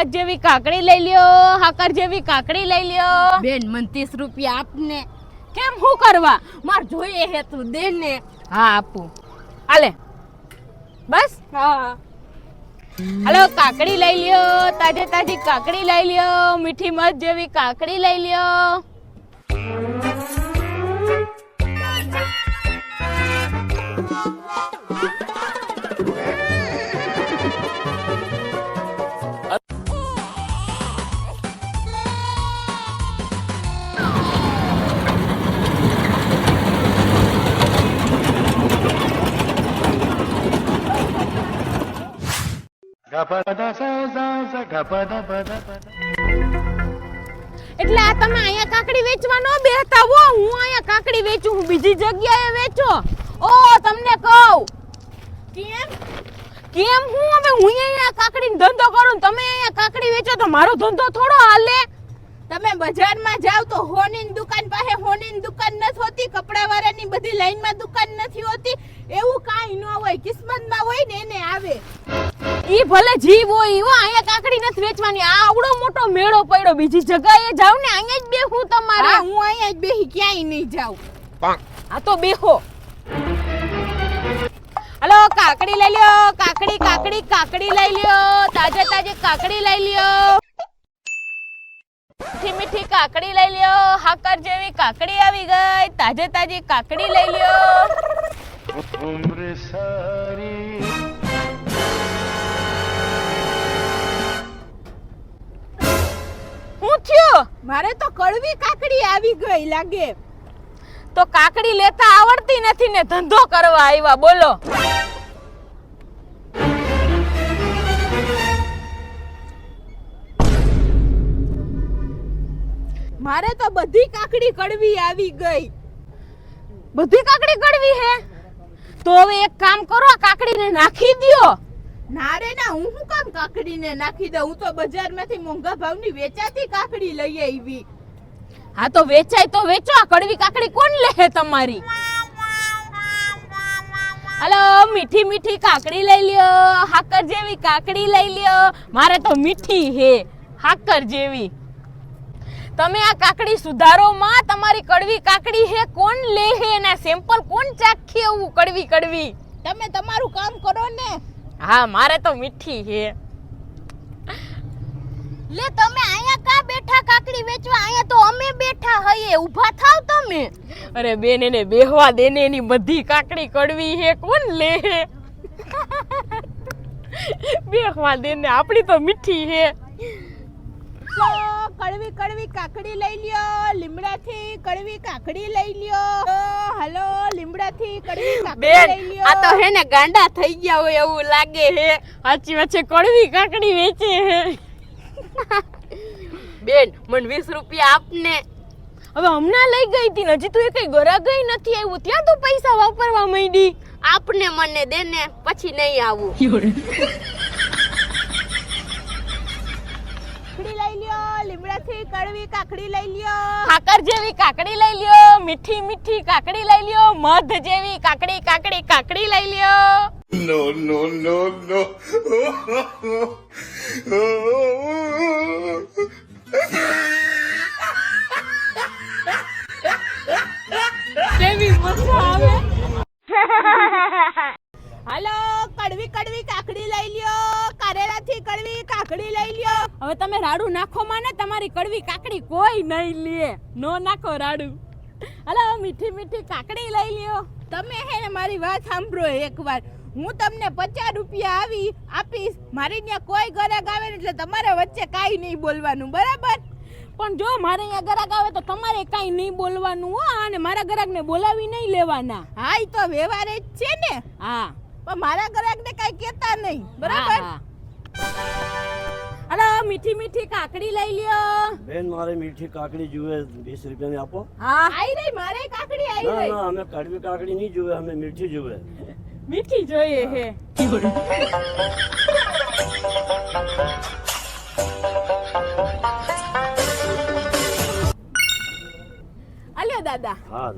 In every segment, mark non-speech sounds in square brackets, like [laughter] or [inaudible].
મધ જેવી કાકડી લઈ લ્યો હાકર જેવી કાકડી લઈ લ્યો. બેન મન ત્રીસ રૂપિયા આપને. કેમ હું કરવા? માર જોઈએ હે તું દે ને હા આપું. આલે બસ? હા. હાલો કાકડી લઈ લ્યો તાજે તાજી કાકડી લઈ લ્યો મીઠી મધ જેવી કાકડી લઈ લ્યો. એટલે આ તમે અહીંયા કાકડી વેચવા ન બેહતા હો. હું અહીંયા કાકડી વેચું હું બીજી જગ્યાએ વેચો. ઓ તમને કહું. કેમ? કેમ હું? હવે હું અહીંયા કાકડી ધંધો કરું તમે અહીંયા કાકડી વેચો તો મારો ધંધો થોડો હાલે. તમે બજારમાં જાવ તો હોની દુકાન પાસે હોની દુકાન નથી હોતી કપડા વાળાની બધી લાઈનમાં દુકાન નથી હોતી. એવું કાંઈ ન હોય કિસ્મતમાં હોય ને એને આવે. ઈ ભલે જીવ હોય ઈ હો અહીંયા કાકડી નથી વેચવાની. આ આવડો મોટો મેળો પડ્યો. બીજી જગ્યાએ જાવ ને અહીંયા જ બેહું તમારે. હું અહીંયા જ બેહી ક્યાંય નહીં જાઉં. આ તો બેહો. હલો કાકડી લઈ લ્યો કાકડી કાકડી કાકડી લઈ લ્યો. તાજે તાજે કાકડી લઈ લ્યો. મીઠી મીઠી કાકડી લઈ લ્યો. હાકર જેવી કાકડી આવી ગઈ. તાજે તાજી કાકડી લઈ લ્યો. હું થયો? મારે તો કડવી કાકડી આવી ગઈ લાગે. તો કાકડી લેતા આવડતી નથી ને ધંધો કરવા આવ્યા. બોલો. મારે તો બધી કાકડી કડવી આવી ગઈ. બધી કાકડી કડવી હે? તો હવે એક કામ કરો કાકડીને નાખી દ્યો. ના રે ના હું શું કામ કાકડીને નાખી દઉં? હું તો બજારમાંથી મોંઘા ભાવની વેચાતી કાકડી લઈ આવી. હા તો વેચાય તો વેચો. આ કડવી કાકડી કોણ લે તમારી? હલો મીઠી મીઠી કાકડી લઈ લ્યો. હાકર જેવી કાકડી લઈ લ્યો. મારે તો મીઠી હે હાકર જેવી. તમે આ કાકડી સુધારો માં તમારી કડવી કાકડી હે? કોણ લે હે એના સેમ્પલ કોણ ચાખી એવું કડવી કડવી? તમે તમારું કામ કરો ને. હા મારે તો મીઠી હે. લે તમે અહીંયા કા બેઠા કાકડી વેચવા? અહીંયા તો અમે બેઠા હઈએ. ઊભા થાવ તમે. અરે બેન એને બેહવા દે ને. એની બધી કાકડી કડવી હે. કોણ લે હે? બેહવા દે ને. આપણી તો મીઠી હે. લો, કડવી કડવી કાકડી લઈ લ્યો લીમડાથી કડવી કાકડી લઈ લ્યો. હલો લીમડાથી કડવી કાકડી બેન લઈ લ્યો. આ તો હે ને ગાંડા થઈ ગયા હોય એવું લાગે હે. સાચી વાત છે કડવી કાકડી વેચે હે. [laughs] બેન મને વીસ રૂપિયા આપને હવે હમણાં લઈ ગઈ હતી હજી તું એ કઈ ગરા ગઈ નથી આવ્યું. ત્યાં તો પૈસા વાપરવા માંડી. આપને મને દે ને પછી નહીં આવું કાકડી લઈ લ્યો લીમડાથી કડવી કાકડી લઈ લ્યો. ખાકર જેવી કાકડી લઈ લ્યો મીઠી મીઠી કાકડી લઈ લ્યો મધ જેવી કાકડી કાકડી કાકડી લઈ લ્યો. No, no, no, no. કેવી મજા આવે. [laughs] હાલો, કડવી કડવી કાકડી લઈ લ્યો, કારેલાથી કડવી કાકડી લઈ લ્યો. હવે તમે રાડુ નાખો માને, તમારી કડવી કાકડી કોઈ નહીં લે. નો નાખો રાડુ. હાલો, મીઠી મીઠી કાકડી લઈ લ્યો. તમે હે મારી વાત સાંભળો એકવાર. હું તમને પચાસ રૂપિયા આવી, આપીશ. મારી ત્યાં કોઈ ગરાક આવે ને એટલે તમારે વચ્ચે કાંઈ નહીં બોલવાનું, બરાબર? પણ જો મારે અહીંયા ગરાક આવે તો તમારે કાંઈ નહીં બોલવાનું, હો. અને મારા ગરાકને બોલાવી નહીં લેવાના. હા એ તો વ્યવહાર જ છે ને. હા. પણ મારા ગરાકને કાંઈ કહેતા નહીં. બરાબર? હા, હા. મીઠી મીઠી કાકડી લઈ લ્યો. બેન મારે મીઠી કાકડી જુએ વીસ રૂપિયાની આપો. હા. આઈ રહી મારે કાકડી આઈ ના રહી. ના અમે કડવી કાકડી નહીં જુએ અમે મીઠી જુએ. મીઠી જોઈએ હે. અલ્યો દાદા. હા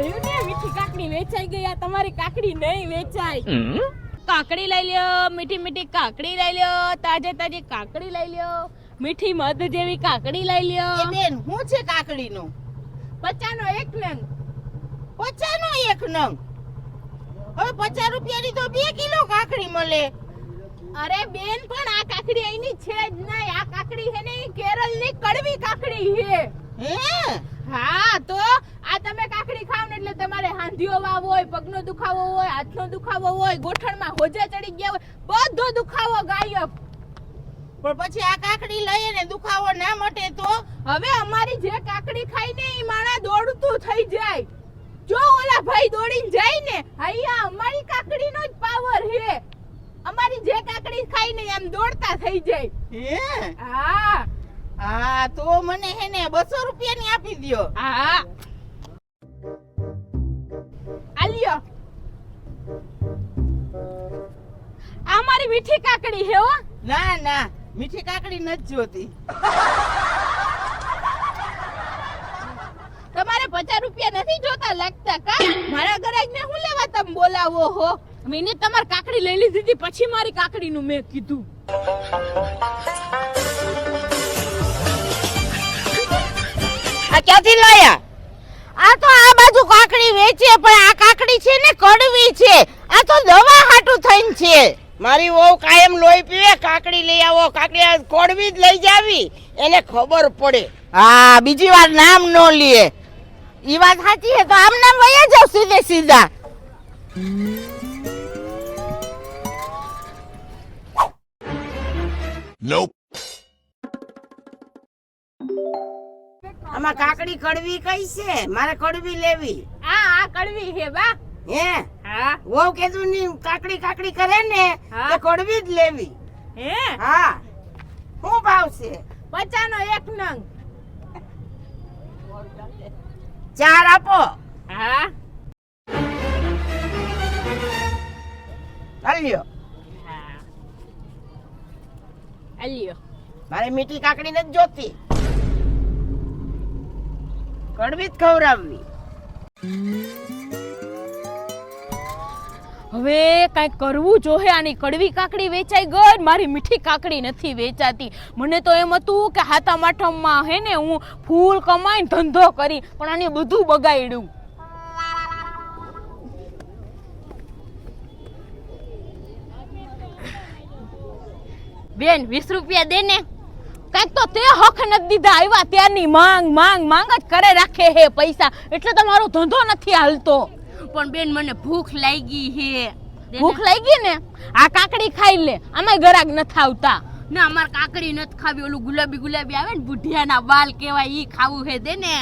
જોયું ને? મીઠી કાકડી વેચાઈ ગઈ. આ તમારી કાકડી નહીં વેચાય. કાકડી લઈ લ્યો મીઠી મીઠી કાકડી લઈ લ્યો તાજે તાજી કાકડી લઈ લ્યો મીઠી મધ જેવી કાકડી લઈ લ્યો. બેન હું છે કાકડીનું? પચાનો એક નંગ. પચાનો એક નંગ? હવે પચાસ રૂપિયાની તો બે કિલો કાકડી મળે. અરે બેન પણ આ કાકડી અહીંની છે જ નહીં. આ કાકડી છે ને કેરળની કડવી કાકડી છે. હે? હા તો આ તમે કાકડી ખાવ ને એટલે તમારે હાંધીઓ વાવો હોય પગનો દુખાવો હોય હાથનો દુખાવો હોય ગોઠણમાં હોજા ચડી ગયા હોય બધો દુખાવો ગાયબ. પણ પછી આ કાકડી લઈએ ને દુખાવો ના મટે તો હવે અમારી જે કાકડી ખાઈ ને એ માણા દોડતું થઈ જાય. જો ઓલા ભાઈ દોડીને જાય ને અહીંયા અમારી કાકડીનો જ પાવર છે. અમારી જે કાકડી ખાઈ ને એમ દોડતા થઈ જાય. હે? હા. હા તો મને હે ને બસો રૂપિયાની આપી દ્યો. હા. આલિયો આ મારી મીઠી કાકડી હો ના ના મીઠી કાકડી નથી જોતી. તમારે પચાસ રૂપિયા નથી જોતા લાગતા કા? મારા ઘરે ને હું લેવા તમે બોલાવો હો? મેને તમારી કાકડી લઈ લીધી પછી મારી કાકડી નું મેં કીધું. ક્યાંથી લાયા? આ તો આ બાજુ કાકડી વેચે પણ આ કાકડી છે ને કડવી છે. આ તો દવા હાટું થઈને છે. મારી વહુ કાયમ લોહી પીવે કાકડી લઈ આવો. કાકડી કોડવી કડવી જ લઈ જાવી એને ખબર પડે. હા બીજી વાર નામ ન લે. ઈ વાત સાચી છે તો આમ નામ વયા જાવ સીધે સીધા. Nope. આમાં કાકડી કડવી કઈ છે? મારે કડવી લેવી. આ આ કડવી છે બા. હે? હા. વહુ કેતું ની કાકડી કાકડી કરે ને તો કડવી જ લેવી. હે? હા. શું ભાવ છે? પચાનો એક નંગ. ચાર આપો. હા. ચાલ્યો અલ્યો મારે મીઠી કાકડી નથી જોતી. કડવી જ ખવડાવવી. હવે કંઈક કરવું જોહે આની કડવી કાકડી વેચાઈ ગઈ મારી મીઠી કાકડી નથી વેચાતી. મને તો એમ હતું કે હાથા માઠમમાં હે ને હું ફૂલ કમાઈને ધંધો કરી પણ આને બધું બગાડ્યું. બેન વીસ રૂપિયા દે ને. કંઈક તો તે હક નથી દીધા. આવ્યા ત્યારની માંગ માંગ માંગ જ કરે રાખે હે પૈસા. એટલે તમારો ધંધો નથી હાલતો. પણ બેન મને ભૂખ લાગી હે. ભૂખ લાગી ને? આ કાકડી ખાઈ લે. આમાં ગરાગ નથી આવતા. ના અમાર કાકડી નથી ખાવી. ઓલું ગુલાબી ગુલાબી આવે ને બુઢિયાના વાલ કેવાય ઈ ખાવું હે દે ને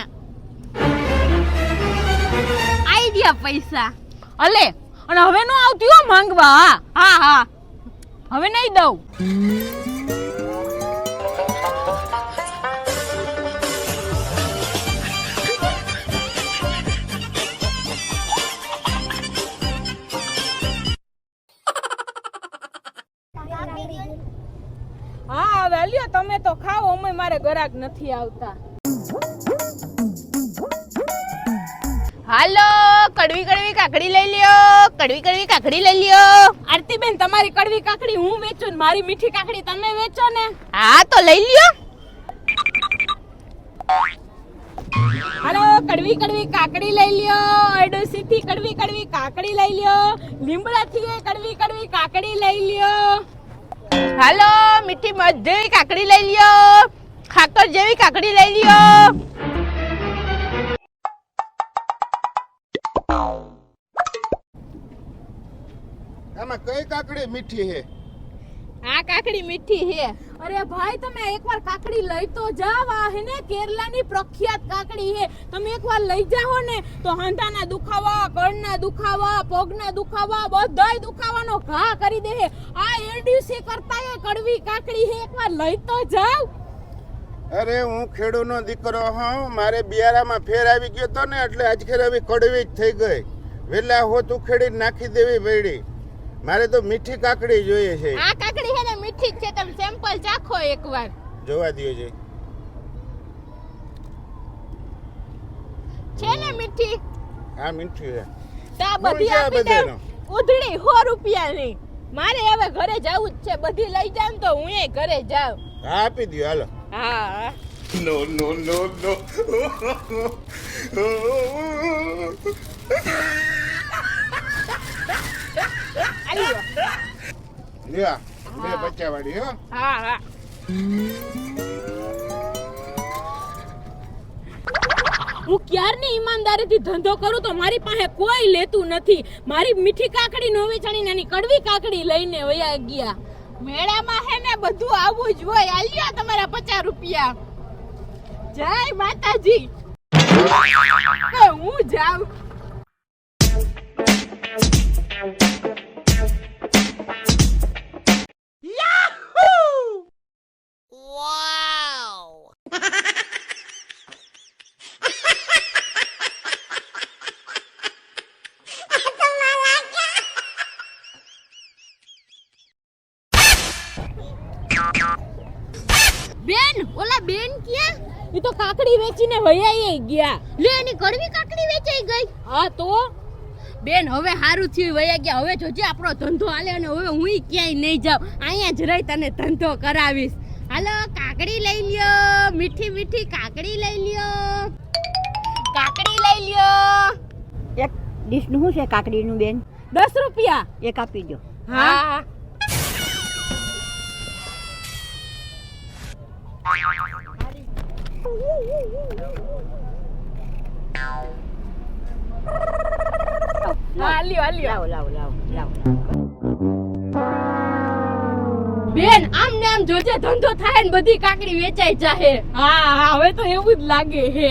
આઈ ગયા પૈસા. અલે અને હવે નો આવતી હો માંગવા. હા હા. હા હવે નહીં દઉં. ગરાક નથી આવતા. હાલો કડવી કડવી કાકડી લઈ લ્યો કડવી કડવી કાકડી લઈ લ્યો. આરતી બેન તમારી કડવી કાકડી હું વેચું ને મારી મીઠી કાકડી તમે વેચો ને. હા તો લઈ લ્યો. હાલો કડવી કડવી કાકડી લઈ લ્યો અરડોસી થી કડવી કડવી કાકડી લઈ લ્યો લીમડા થી કડવી કડવી કાકડી લઈ લ્યો. હાલો મીઠી મધ્યવી કાકડી લઈ લ્યો. ખાકર જેવી કાકડી લઈ લ્યો. આમાં કઈ કાકડી મીઠી હે આ કાકડી મીઠી હે અરે ભાઈ તમે એકવાર કાકડી લઈ તો જાવ આ હે ને કેરલાની પ્રખ્યાત કાકડી હે તમે એકવાર લઈ જાઓ ને તો હાંધાના દુખાવા કળના દુખાવા પગના દુખાવા બધાય દુખાવાનો ઘા કરી દે. આ એરડ્યુસી કરતા એ કડવી કાકડી હે એકવાર લઈ તો જાવ અરે હું ખેડૂનો દીકરો હા મારે બિયારામાં ફેર આવી ગયો તો ને એટલે આજખેર આવી કડવી જ થઈ ગઈ. વેલા હોત ઉખેડી નાખી દેવી પડી મારે તો મીઠી કાકડી જોઈએ છે. આ કાકડી છે ને મીઠી જ છે તમે સેમ્પલ ચાખો એકવાર. જોવા દ્યો છે છે ને મીઠી? આ મીઠી છે. તો આ બધી આપી? ઉધડી 100 રૂપિયાની. મારે હવે ઘરે જવું જ છે બધી લઈ જાવ તો હું એ ઘરે જાઉં. આપી દો હાલો. હા. નો નો નો નો આલી બે બચ્ચા વાળી હો. હા હા. હું ક્યારની ઈમાનદારીથી ધંધો કરું તો મારી પાસે કોઈ લેતું નથી. મારી મીઠી કાકડી નો વેચાણી નાની કડવી કાકડી લઈને વયા ગયા. મેળામાં હે ને બધું આવું જ હોય. આલ્યા તમારા પચાસ રૂપિયા. જય માતાજી. હું જાઉં. એ તો કાકડી વેચીને વૈયાઈ ગયા. લે એની કડવી કાકડી વેચાઈ ગઈ. હા તો? બેન હવે સારું થયું વયા ગયા. હવે જોજે આપણો ધંધો હાલે અને હવે હું ક્યાંય નહીં જાઉં. અહીંયા જ રહી તને ધંધો કરાવીશ. હાલો કાકડી લઈ લ્યો. મીઠી મીઠી કાકડી લઈ લ્યો. કાકડી લઈ લ્યો. એક ડીશનું શું છે કાકડીનું બેન? દસ રૂપિયા. એક આપી દો હા. લાવો લાવો લાવો લાવો. બેન આમ ને આમ જોજે ધંધો થાય ને બધી કાકડી વેચાઈ જાહે. હા હા હવે તો એવું જ લાગે હે.